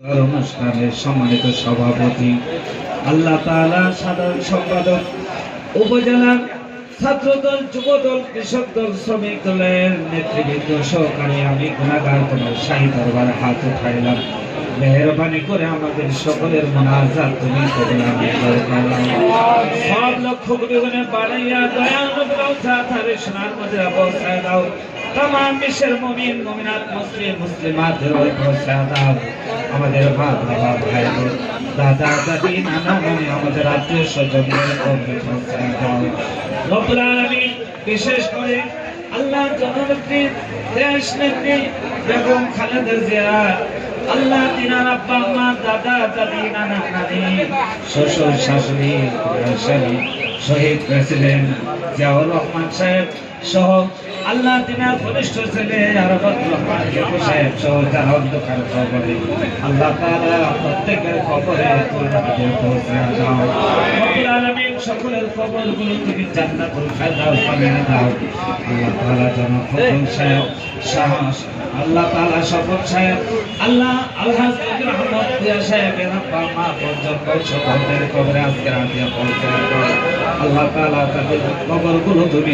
অনুষ্ঠানের সম্মানিত সভাপতি আল্লাহ তালা সাধারণ সম্পাদক উপজেলার ছাত্রদল, যুবদল কৃষক দল শ্রমিক দলের নেতৃবৃন্দ সহকারে আমি গুণাগার তোমার শাহী দরবারে হাত উঠাইলাম। মেহরবানি করে আমাদের সকলের মোনাজাত তুমি কবুল আমি সব লক্ষ্য গুণে বাড়াইয়া দয়া অনুগ্রহ তারে সোনার মধ্যে অবস্থায় দাও। বিশ্বের মমিন, মমিনাত, মুসলিম মুসলিমাতের ওই পৌঁছায় দাও। আমাদের মা বাবা, ভাই দাদা, দাদি, নানা আমাদের আত্মীয় কবরে দাও। বিশেষ করে আল্লাহ জননেত্রী, দেশ নেত্রী বেগম খালেদা জিয়া, আল্লাহ তিনার আব্বা, মা, দাদা, দাদি, নানা, নানি, শ্বশুর, শাশুড়ি শাশুড়ি শহীদ প্রেসিডেন্ট জিয়াউর রহমান সাহেব সহ আল্লাহ তিনার ঘনিষ্ঠ ছেলে রহমান সাহেব সহ যারা অন্ধকার খবরে আল্লাহ তাআলা প্রত্যেকের খবরে পৌঁছে দাও রব্বুল কবর সকলের থেকে জান্নাতুল ফেরদাউস বানিয়ে দাও আল্লাহ তাআলা যেন ফজল সাহেব, সাহস। আল্লাহ তাআলা সফল সাহেব, আল্লাহ আলহাজ আব্বা, মা পর্যন্ত সকলের কবরে আজকে আল্লাহ তাআলা তাদের কবরগুলো তুমি